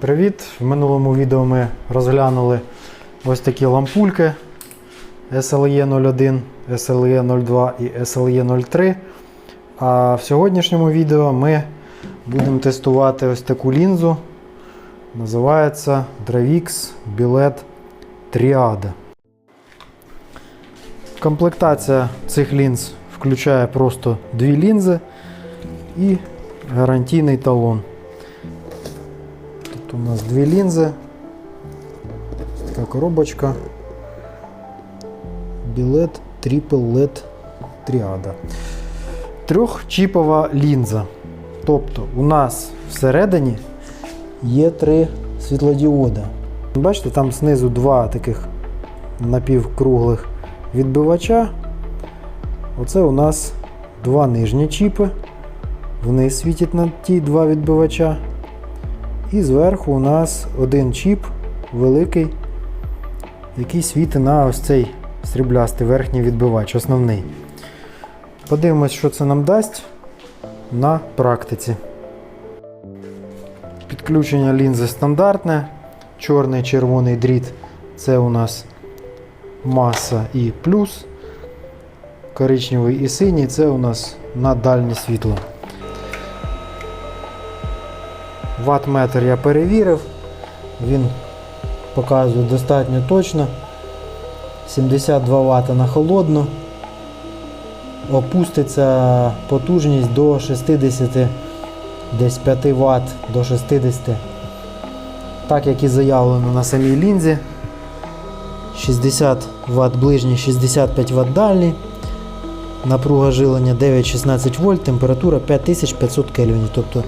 привіт! В минулому відео ми розглянули ось такі лампульки SLE 01, SLE 02 і SLE 03. А в сьогоднішньому відео ми будемо тестувати ось таку лінзу. Називається Dravix Billet Triada. Комплектація цих лінз включає просто дві лінзи і гарантійний талон. Тут у нас дві лінзи, така коробочка. Білет Triple LED Triada. Трьохчіпова лінза. Тобто у нас всередині є три світлодіода. Бачите, там знизу два таких напівкруглих відбивача. Оце у нас два нижні чіпи. Вниз світять на ті два відбивача. І зверху у нас один чіп великий, який світить на ось цей сріблястий верхній відбивач, основний. Подивимось, що це нам дасть на практиці. Підключення лінзи стандартне. Чорний червоний дріт це у нас маса і плюс. Коричневий і синій це у нас на дальнє світло. Ваттметр я перевірив, він показує достатньо точно. 72 Вт на холодну. Опуститься потужність до 60, десь 5 Вт до 60. Так як і заявлено на самій лінзі. 60 Вт ближній, 65 Вт дальній. Напруга жилення 9-16 вольт, температура 5500 кельвінів. Тобто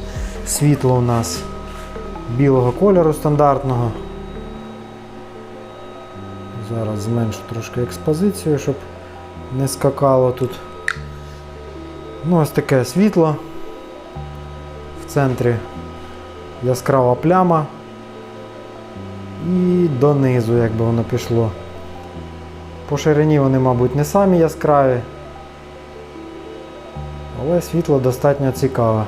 світло у нас білого кольору стандартного. Зараз зменшу трошки експозицію, щоб не скакало тут. Ну, ось таке світло. В центрі яскрава пляма. І донизу, як би воно пішло. По ширині вони, мабуть, не самі яскраві. Але світло достатньо цікаве.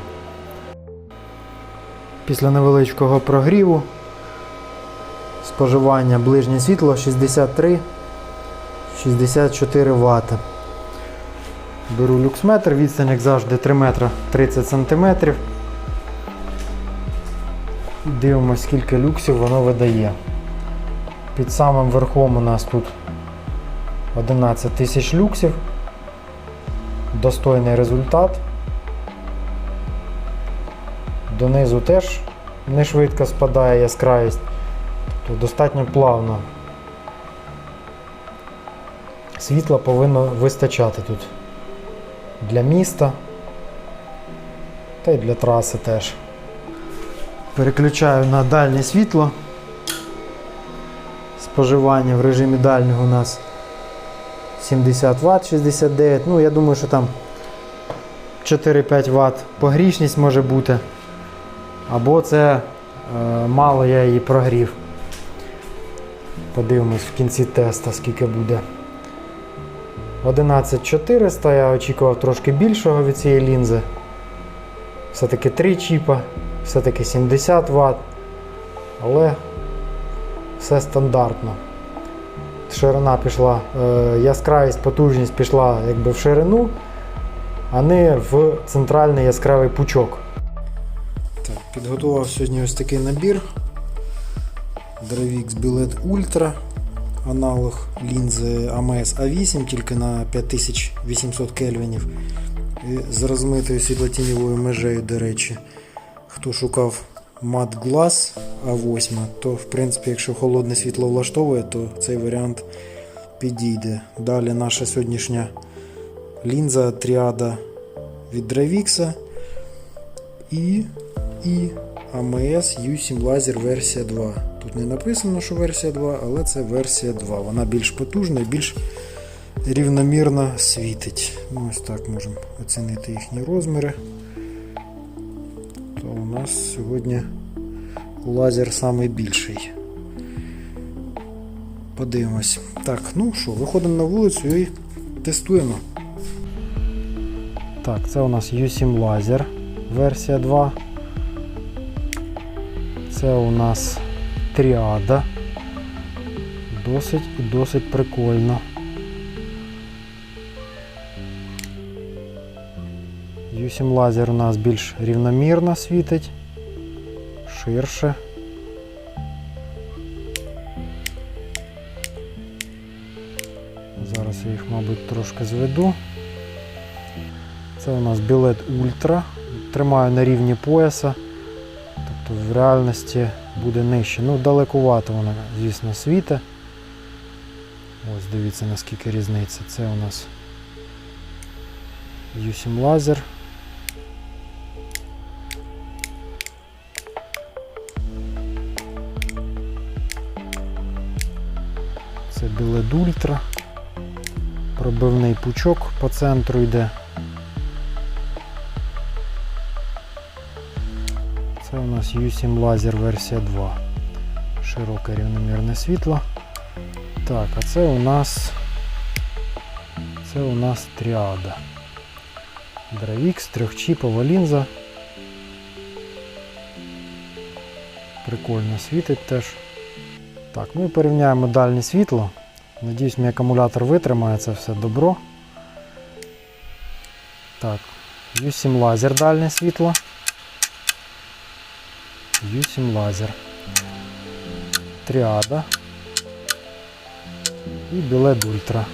Після невеличкого прогріву споживання ближнє світло 63-64 Вт. Беру люксметр, відстань, як завжди, 3 метра 30 см. Дивимося, скільки люксів воно видає. Під самим верхом у нас тут 11 тисяч люксів. Достойний результат. Донизу теж не швидко спадає яскравість, тобто достатньо плавно. Світла повинно вистачати тут для міста та й для траси теж. Переключаю на дальнє світло. Споживання в режимі дальнього у нас 70 Вт 69. Ну, я думаю, що там 4-5 Вт погрішність може бути. Або це е, мало я її прогрів. Подивимось в кінці теста, скільки буде. 11400 я очікував трошки більшого від цієї лінзи. Все-таки 3 чіпа, все-таки 70 Вт. Але все стандартно. Ширина пішла, е, яскравість, потужність пішла якби в ширину, а не в центральний яскравий пучок. Підготував сьогодні ось такий набір. Dravix Billet Ultra, аналог лінзи AMS A8, тільки на 5800 кельвінів. З розмитою світлотіньовою межею, до речі. Хто шукав Matte Glass A8, то в принципі, якщо холодне світло влаштовує, то цей варіант підійде. Далі наша сьогоднішня лінза тріада від Dravix і, і AMS U7 Laser версія 2. Тут не написано, що версія 2, але це версія 2. Вона більш потужна і більш рівномірно світить. Ну, Ось так можемо оцінити їхні розміри. То у нас сьогодні лазер найбільший. Подивимось. Так, ну що, виходимо на вулицю і тестуємо. Так, це у нас U7 Laser версія 2. Це у нас тріада. Досить і досить прикольно. U7 лазер у нас більш рівномірно світить, ширше. Зараз я їх, мабуть, трошки зведу. Це у нас білет Ультра. Тримаю на рівні пояса. Тобто в реальності буде нижче. Ну, далекувато вона, звісно, світе. Ось дивіться наскільки різниця. Це у нас U7 лазер. Це білет Ультра. Пробивний пучок по центру йде. Нас U7 лазер версія 2. Широке рівномірне світло. Так, а це у нас це у нас тріада. Dravix, трьохчіпова лінза. Прикольно світить теж. Так, ну і порівняємо дальнє світло. Надіюсь, мій акумулятор витримає це все добро. Так, U7 лазер дальнє світло. U7 лазер. Тріада. І білет Ультра.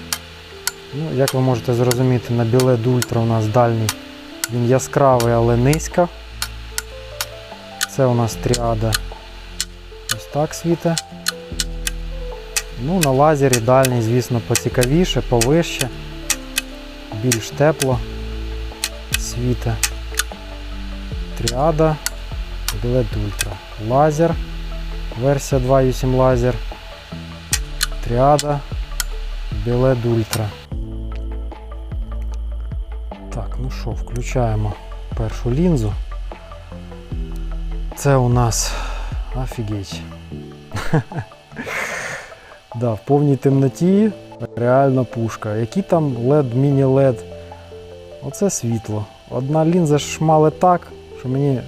Ну, як ви можете зрозуміти, на білет Ультра у нас дальній. Він яскравий, але низько. Це у нас тріада. Ось так світить. Ну, на лазері дальній, звісно, поцікавіше, повище, більш тепло світе. Тріада, білет Ультра. Лазер, версія 2.8 лазер. Тріада, білет Ультра. Так, ну що, включаємо першу лінзу. Це у нас офігеть. Да, в повній темноті реально пушка. Які там LED, міні-LED. Оце світло. Одна лінза шмали так, що мені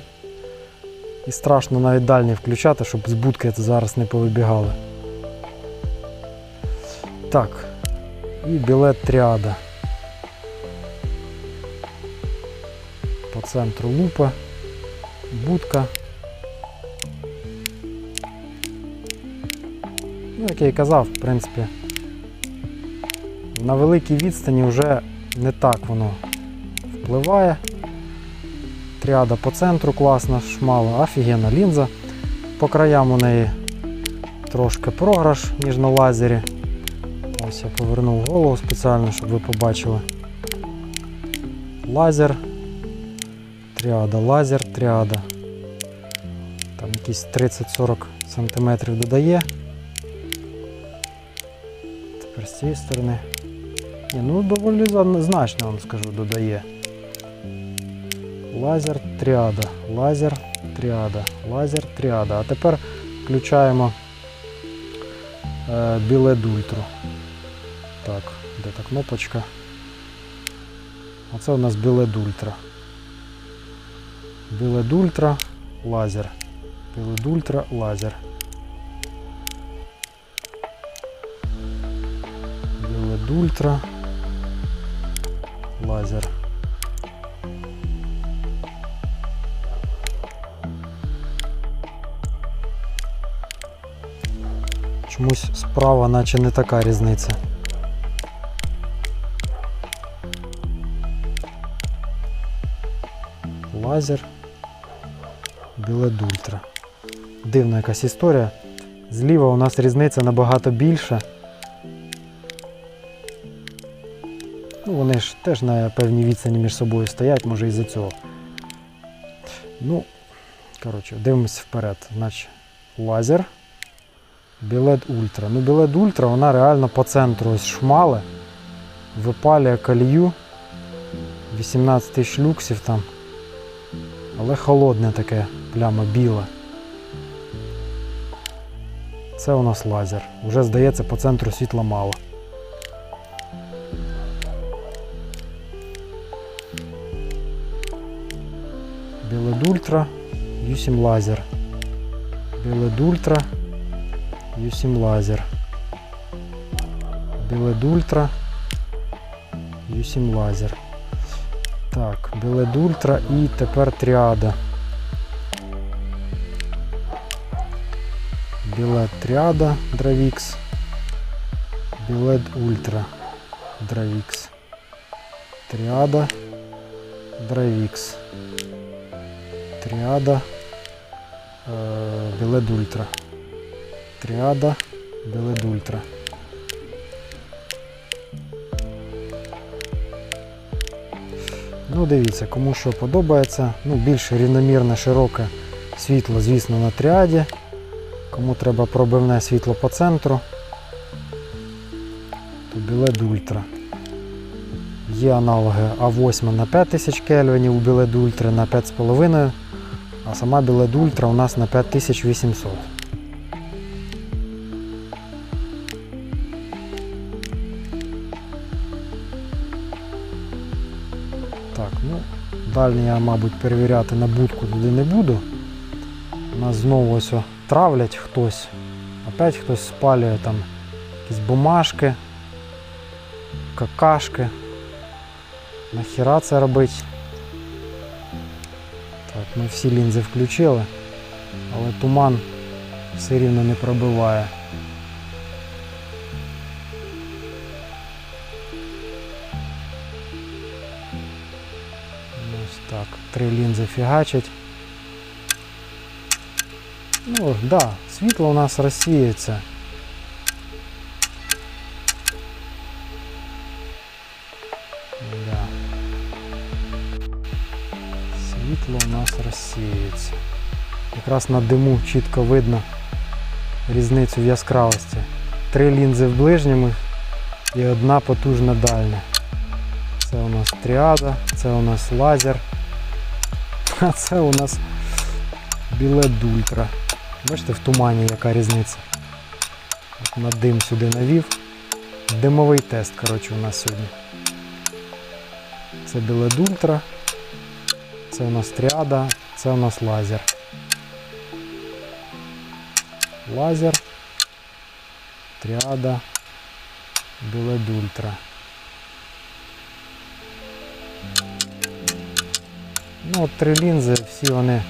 і страшно навіть дальні включати, щоб з будки зараз не повибігали. Так. І білет тріада. По центру лупа, будка. Ну, як я і казав, в принципі, на великій відстані вже не так воно впливає. Тріада по центру класна, шмала, офігенна лінза. По краям у неї трошки програш, ніж на лазері. Ось я повернув голову спеціально, щоб ви побачили. Лазер, тріада, лазер, тріада. Там якісь 30-40 см додає. Тепер з цієї сторони. Ні, ну доволі значно вам скажу, додає. Лазер тріада, лазер тріада, лазер тріада. А тепер включаємо е, біле дультру. Так, де та кнопочка? Оце у нас біле дультра. Біле дультра, лазер. Біле дультра, лазер. Білет Ультра. Лазер. Чомусь справа наче не така різниця. Лазер. Білет Ультра. Дивна якась історія. Зліва у нас різниця набагато більша. Ну, вони ж теж на певній відстані між собою стоять, може із-за цього. Ну, коротше, дивимося вперед. Значить, лазер. Білет Ультра. Ну, білет Ультра, вона реально по центру ось шмале. Випалює колію. 18 тисяч люксів там. Але холодне таке, пляма біла. Це у нас лазер. Вже здається, по центру світла мало. Білет Ультра, U7 лазер. Білед Ультра. U7 лазер. Білед Ультра. U7 лазер. Так, Білед Ультра і тепер тріада. Білет Тріада Дравікс. Білет Ультра Дравікс. Тріада Дравікс. Тріада е, Білет Ультра. Тріада Білет Ультра. Ну, дивіться, кому що подобається. Ну, більш рівномірне, широке світло, звісно, на тріаді. Кому треба пробивне світло по центру, то білет Ультра. Є аналоги А8 на 5000 кельвінів, у білет Ультра на 5,5, а сама білет Ультра у нас на 5800. Далі я, мабуть, перевіряти на будку туди не буду. Нас знову ось травлять хтось. Опять хтось спалює там якісь бумажки, какашки. Нахіра це робить? Так, ми всі лінзи включили, але туман все рівно не пробиває. Лінзи фігачать. Ну, да, світло у нас розсіється. Да. Світло у нас розсіється. Якраз на диму чітко видно різницю в яскравості. Три лінзи в ближньому і одна потужна дальня. Це у нас тріада, це у нас лазер, а це у нас білет ультра. Бачите, в тумані яка різниця. От на дим сюди навів. Димовий тест, коротше, у нас сьогодні. Це білет ультра, це у нас тріада, це у нас лазер. Лазер, тріада, білет ультра. Ну, от три лінзи, всі вони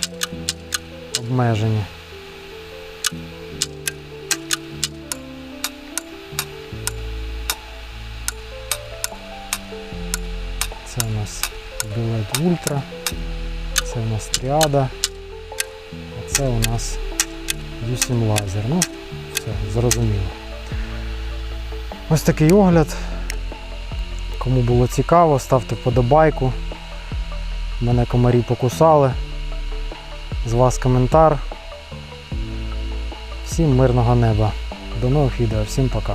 обмежені. Це у нас білет ультра, це у нас тріада, а це у нас U7 лазер. Ну, все, зрозуміло. Ось такий огляд. Кому було цікаво, ставте вподобайку. Мене комарі покусали. З вас коментар. Всім мирного неба. До нових відео, всім пока.